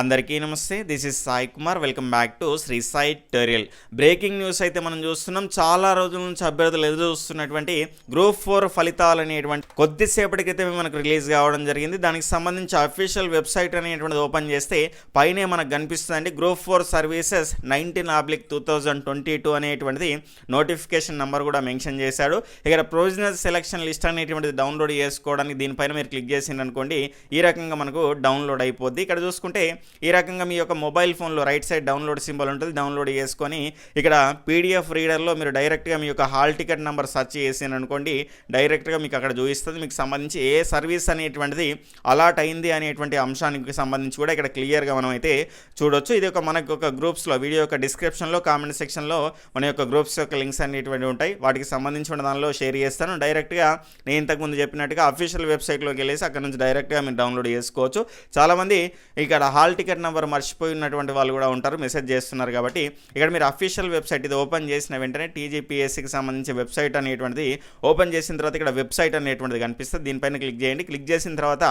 అందరికీ నమస్తే. This is Sai Kumar welcome back to Sri Sai tutorial breaking news అయితే మనం చూస్తున్నాం. చాలా రోజుల నుంచి అభ్యర్థులు ఎదురు చూస్తున్నటువంటి గ్రూప్ ఫోర్ ఫలితాలు అనేటువంటి కొద్దిసేపటి క్రితమే మనకు రిలీజ్ కావడం జరిగింది. దానికి సంబంధించి అఫీషియల్ వెబ్సైట్ అనేటువంటిది ఓపెన్ చేస్తే పైనే మనకు కనిపిస్తుందండి. Group four services nineteen oblique two thousand twenty two అనేటువంటిది నోటిఫికేషన్ నెంబర్ కూడా మెన్షన్ చేశాడు. ఇక్కడ ప్రొవిజనల్ సెలక్షన్ లిస్ట్ అనేటువంటిది డౌన్లోడ్ చేసుకోవడానికి దీనిపైన మీరు క్లిక్ చేసింది అనుకోండి ఈ రకంగా మనకు డౌన్లోడ్ అయిపోద్ది. ఇక్కడ చూసుకుంటే ఈ రకంగా మీ యొక్క మొబైల్ ఫోన్లో రైట్ సైడ్ డౌన్లోడ్ సింబల్ ఉంటుంది. డౌన్లోడ్ చేసుకొని ఇక్కడ పీడిఎఫ్ రీడర్లో మీరు డైరెక్ట్గా మీ యొక్క హాల్ టికెట్ నెంబర్ సెర్చ్ చేసాను అనుకోండి. డైరెక్ట్గా మీకు అక్కడ చూపిస్తుంది. మీకు సంబంధించి ఏ సర్వీస్ అనేటువంటిది అలాట్ అయింది అనేటువంటి అంశానికి సంబంధించి కూడా ఇక్కడ క్లియర్గా మనం అయితే చూడొచ్చు. ఇది ఒక మనకు ఒక గ్రూప్స్లో వీడియో యొక్క డిస్క్రిప్షన్లో కామెంట్ సెక్షన్లో మన యొక్క గ్రూప్స్ యొక్క లింక్స్ అనేటువంటి ఉంటాయి. వాటికి సంబంధించిన దానిలో షేర్ చేస్తాను. డైరెక్ట్గా నేను ఇంతకుముందు చెప్పినట్టుగా అఫీషియల్ వెబ్సైట్లోకి వెళ్ళేసి అక్కడ నుంచి డైరెక్ట్గా మీరు డౌన్లోడ్ చేసుకోవచ్చు. చాలామంది ఇక్కడ హాల్ టికెట్ నెంబర్ మర్చిపోయి ఉన్నటువంటి వాళ్ళు కూడా ఉంటారు. మెసేజ్ చేస్తున్నారు కాబట్టి ఇక్కడ మీరు అఫీషియల్ వెబ్సైట్ ఇది ఓపెన్ చేసిన వెంటనే టీజీపీఎస్సీకి సంబంధించి వెబ్సైట్ అనేటువంటిది ఓపెన్ చేసిన తర్వాత ఇక్కడ వెబ్సైట్ అనేటువంటిది కనిపిస్తుంది. దీనిపైన క్లిక్ చేయండి. క్లిక్ చేసిన తర్వాత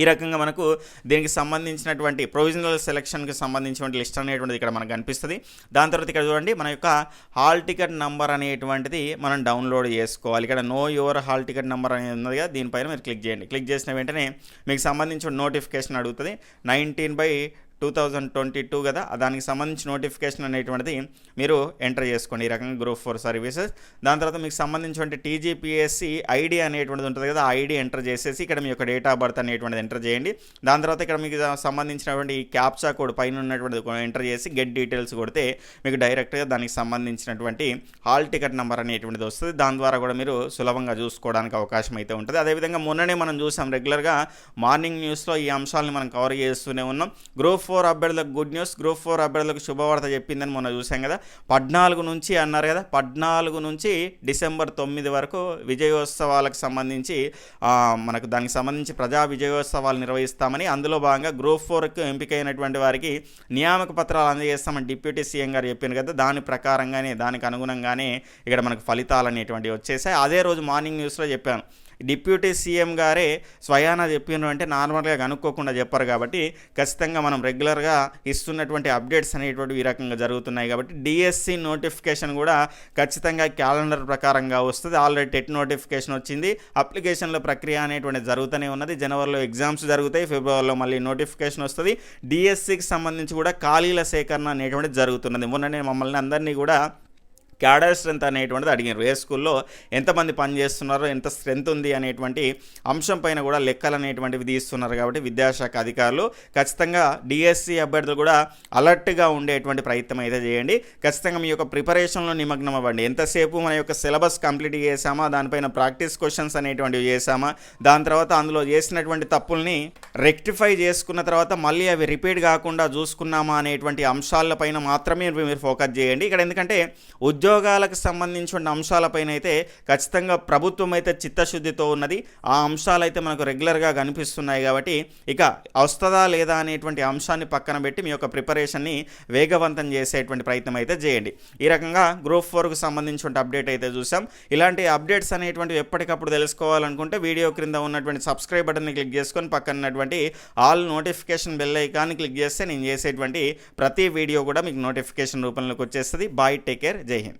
ఈ రకంగా మనకు దీనికి సంబంధించినటువంటి ప్రొవిజనల్ సెలక్షన్కి సంబంధించినటువంటి లిస్ట్ అనేటువంటిది ఇక్కడ మనకు కనిపిస్తుంది. దాని తర్వాత ఇక్కడ చూడండి మన యొక్క హాల్ టికెట్ నంబర్ అనేటువంటిది మనం డౌన్లోడ్ చేసుకోవాలి. ఇక్కడ know your hall ticket number అనేది ఉన్నది కదా దీనిపైన మీరు క్లిక్ చేయండి. క్లిక్ చేసిన వెంటనే మీకు సంబంధించిన నోటిఫికేషన్ అడుగుతుంది. Nineteen by two thousand twenty two కదా దానికి సంబంధించి నోటిఫికేషన్ అనేటువంటిది మీరు ఎంటర్ చేసుకోండి ఈ రకంగా గ్రూప్ ఫోర్ సర్వీసెస్. దాని తర్వాత మీకు సంబంధించినటువంటి టీజీపీఎస్సి ఐడి అనేటువంటిది ఉంటుంది కదా ఐడి ఎంటర్ చేసేసి ఇక్కడ మీ యొక్క డేట్ ఆఫ్ బర్త్ అనేటువంటిది ఎంటర్ చేయండి. దాని తర్వాత ఇక్కడ మీకు సంబంధించినటువంటి క్యాప్చా కోడ్ పైన ఉన్నటువంటిది ఎంటర్ చేసి గెట్ డీటెయిల్స్ కొడితే మీకు డైరెక్ట్గా దానికి సంబంధించినటువంటి హాల్ టికెట్ నెంబర్ అనేటువంటిది వస్తుంది. దాని ద్వారా కూడా మీరు సులభంగా చూసుకోవడానికి అవకాశం అయితే ఉంటుంది. అదేవిధంగా మొన్ననే మనం చూసాం రెగ్యులర్గా మార్నింగ్ న్యూస్లో ఈ అంశాలను మనం కవర్ చేస్తూనే ఉన్నాం. గ్రూప్ ఫోర్ అభ్యర్థులకు గుడ్ న్యూస్ గ్రూప్ ఫోర్ అభ్యర్థులకు శుభవార్త చెప్పిందని మొన్న చూసాం కదా. పద్నాలుగు నుంచి అన్నారు కదా పద్నాలుగు నుంచి డిసెంబర్ తొమ్మిది వరకు విజయోత్సవాలకు సంబంధించి మనకు దానికి సంబంధించి ప్రజా విజయోత్సవాలు నిర్వహిస్తామని అందులో భాగంగా గ్రూప్ ఫోర్కు ఎంపికైనటువంటి వారికి నియామక పత్రాలు అందజేస్తామని డిప్యూటీ సీఎం గారు చెప్పారు కదా. దాని ప్రకారంగానే దానికి అనుగుణంగానే ఇక్కడ మనకు ఫలితాలు అనేటువంటివి వచ్చేసాయి. అదే రోజు మార్నింగ్ న్యూస్లో చెప్పాను. డిప్యూటీ సీఎం గారే స్వయానా చెప్పిండ్రు అంటే నార్మల్గా కనుక్కోకుండా చెప్పారు కాబట్టి ఖచ్చితంగా మనం రెగ్యులర్గా ఇస్తున్నటువంటి అప్డేట్స్ అనేటువంటివి ఈ రకంగా జరుగుతున్నాయి కాబట్టి డిఎస్సి నోటిఫికేషన్ కూడా ఖచ్చితంగా క్యాలెండర్ ప్రకారంగా వస్తుంది. ఆల్రెడీ టెట్ నోటిఫికేషన్ వచ్చింది. అప్లికేషన్ల ప్రక్రియ అనేటువంటి జరుగుతూనే ఉన్నది. జనవరిలో ఎగ్జామ్స్ జరుగుతాయి. ఫిబ్రవరిలో మళ్ళీ నోటిఫికేషన్ వస్తుంది. డిఎస్సికి సంబంధించి కూడా ఖాళీల సేకరణ అనేటువంటి జరుగుతున్నది. మొన్ననే మమ్మల్ని అందరినీ కూడా క్యాడర్ స్ట్రెంత్ అనేటువంటిది అడిగారు. ఏ స్కూల్లో ఎంతమంది పనిచేస్తున్నారో ఎంత స్ట్రెంత్ ఉంది అనేటువంటి అంశం పైన కూడా లెక్కలు అనేటువంటివి తీస్తున్నారు కాబట్టి విద్యాశాఖ అధికారులు ఖచ్చితంగా డిఎస్సి అభ్యర్థులు కూడా అలర్ట్గా ఉండేటువంటి ప్రయత్నం అయితే చేయండి. ఖచ్చితంగా మీ యొక్క ప్రిపరేషన్లో నిమగ్నం అవ్వండి. ఎంతసేపు మన యొక్క సిలబస్ కంప్లీట్ చేసామా దానిపైన ప్రాక్టీస్ క్వశ్చన్స్ అనేటువంటివి చేసామా దాని తర్వాత అందులో చేసినటువంటి తప్పుల్ని రెక్టిఫై చేసుకున్న తర్వాత మళ్ళీ అవి రిపీట్ కాకుండా చూసుకున్నామా అనేటువంటి అంశాలపైన మాత్రమే మీరు ఫోకస్ చేయండి. ఇక్కడ ఎందుకంటే ఉద్యోగాలకు సంబంధించిన అంశాలపైన అయితే ఖచ్చితంగా ప్రభుత్వం అయితే చిత్తశుద్ధితో ఉన్నది. ఆ అంశాలు అయితే మనకు రెగ్యులర్గా కనిపిస్తున్నాయి కాబట్టి ఇక వస్తుందా లేదా అనేటువంటి అంశాన్ని పక్కన పెట్టి మీ యొక్క ప్రిపరేషన్ని వేగవంతం చేసేటువంటి ప్రయత్నం అయితే చేయండి. ఈ రకంగా గ్రూప్ ఫోర్కు సంబంధించిన అప్డేట్ అయితే చూసాం. ఇలాంటి అప్డేట్స్ అనేటువంటివి ఎప్పటికప్పుడు తెలుసుకోవాలనుకుంటే వీడియో క్రింద ఉన్నటువంటి సబ్స్క్రైబ్ బటన్ని క్లిక్ చేసుకొని పక్కన ఉన్నటువంటి ఆల్ నోటిఫికేషన్ బెల్ ఐకాన్ని క్లిక్ చేస్తే నేను చేసేటువంటి ప్రతి వీడియో కూడా మీకు నోటిఫికేషన్ రూపంలోకి వచ్చేస్తుంది. బాయ్ టేక్ కేర్ జై హింద్.